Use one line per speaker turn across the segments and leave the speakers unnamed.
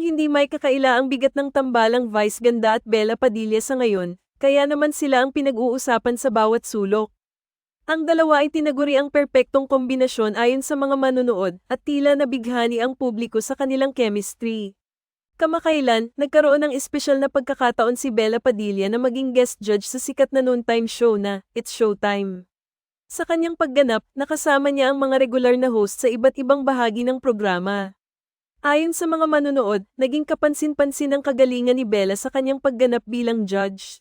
hindi may kakaila ang bigat ng tambalang Vice Ganda at Bella Padilla sa ngayon, kaya naman sila ang pinag-uusapan sa bawat sulok. Ang dalawa ay tinaguri ang perpektong kombinasyon ayon sa mga manonood at tila nabighani ang publiko sa kanilang chemistry. Kamakailan, nagkaroon ng espesyal na pagkakataon si Bella Padilla na maging guest judge sa sikat na noontime show na It's Showtime. Sa kanyang pagganap, nakasama niya ang mga regular na host sa iba't ibang bahagi ng programa. Ayon sa mga manonood, naging kapansin-pansin ang kagalingan ni Bella sa kanyang pagganap bilang judge.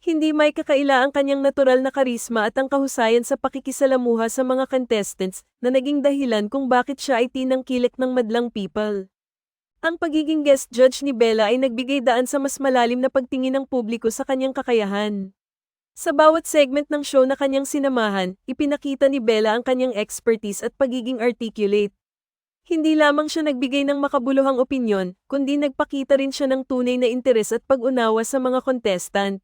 Hindi may kakaila ang kanyang natural na karisma at ang kahusayan sa pakikisalamuha sa mga contestants na naging dahilan kung bakit siya ay tinangkilik ng madlang people. Ang pagiging guest judge ni Bella ay nagbigay daan sa mas malalim na pagtingin ng publiko sa kanyang kakayahan. Sa bawat segment ng show na kanyang sinamahan, ipinakita ni Bella ang kanyang expertise at pagiging articulate. Hindi lamang siya nagbigay ng makabuluhang opinyon, kundi nagpakita rin siya ng tunay na interes at pag-unawa sa mga contestant.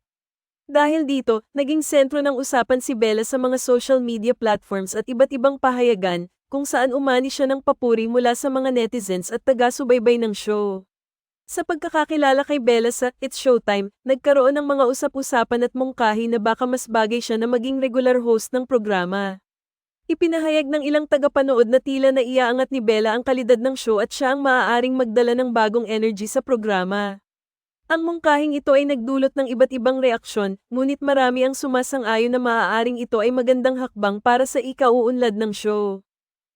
Dahil dito, naging sentro ng usapan si Bella sa mga social media platforms at iba't ibang pahayagan, kung saan umani siya ng papuri mula sa mga netizens at taga-subaybay ng show. Sa pagkakakilala kay Bella sa It's Showtime, nagkaroon ng mga usap-usapan at mungkahi na baka mas bagay siya na maging regular host ng programa. Ipinahayag ng ilang tagapanood na tila na iaangat ni Bella ang kalidad ng show at siya ang maaaring magdala ng bagong energy sa programa. Ang mungkahing ito ay nagdulot ng iba't ibang reaksyon, ngunit marami ang sumasang-ayon na maaaring ito ay magandang hakbang para sa ikauunlad ng show.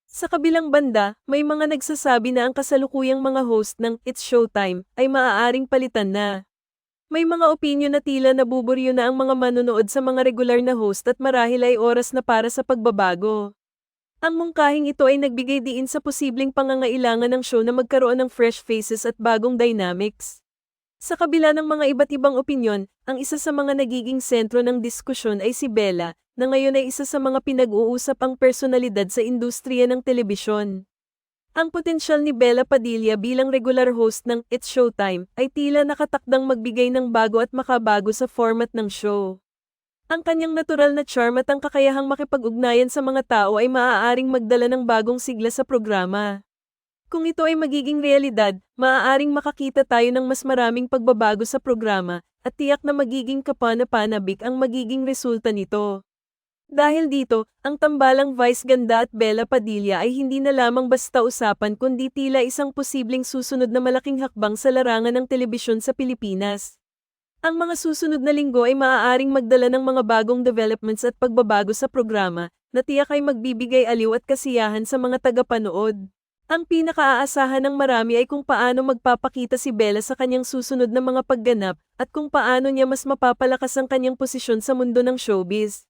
Sa kabilang banda, may mga nagsasabi na ang kasalukuyang mga host ng It's Showtime ay maaaring palitan na. May mga opinyon na tila nabuburyo na ang mga manonood sa mga regular na host at marahil ay oras na para sa pagbabago. Ang mungkahing ito ay nagbigay diin sa posibleng pangangailangan ng show na magkaroon ng fresh faces at bagong dynamics. Sa kabila ng mga iba't ibang opinyon, ang isa sa mga nagiging sentro ng diskusyon ay si Bella, na ngayon ay isa sa mga pinag-uusap ang personalidad sa industriya ng telebisyon. Ang potensyal ni Bella Padilla bilang regular host ng It's Showtime ay tila nakatakdang magbigay ng bago at makabago sa format ng show. Ang kanyang natural na charm at ang kakayahang makipag-ugnayan sa mga tao ay maaaring magdala ng bagong sigla sa programa. Kung ito ay magiging realidad, maaaring makakita tayo ng mas maraming pagbabago sa programa, at tiyak na magiging kapana-panabik ang magiging resulta nito. Dahil dito, ang tambalang Vice Ganda at Bella Padilla ay hindi na lamang basta usapan kundi tila isang posibleng susunod na malaking hakbang sa larangan ng telebisyon sa Pilipinas. Ang mga susunod na linggo ay maaaring magdala ng mga bagong developments at pagbabago sa programa, na tiyak ay magbibigay aliw at kasiyahan sa mga tagapanood. Ang pinakaaasahan ng marami ay kung paano magpapakita si Bella sa kanyang susunod na mga pagganap at kung paano niya mas mapapalakas ang kanyang posisyon sa mundo ng showbiz.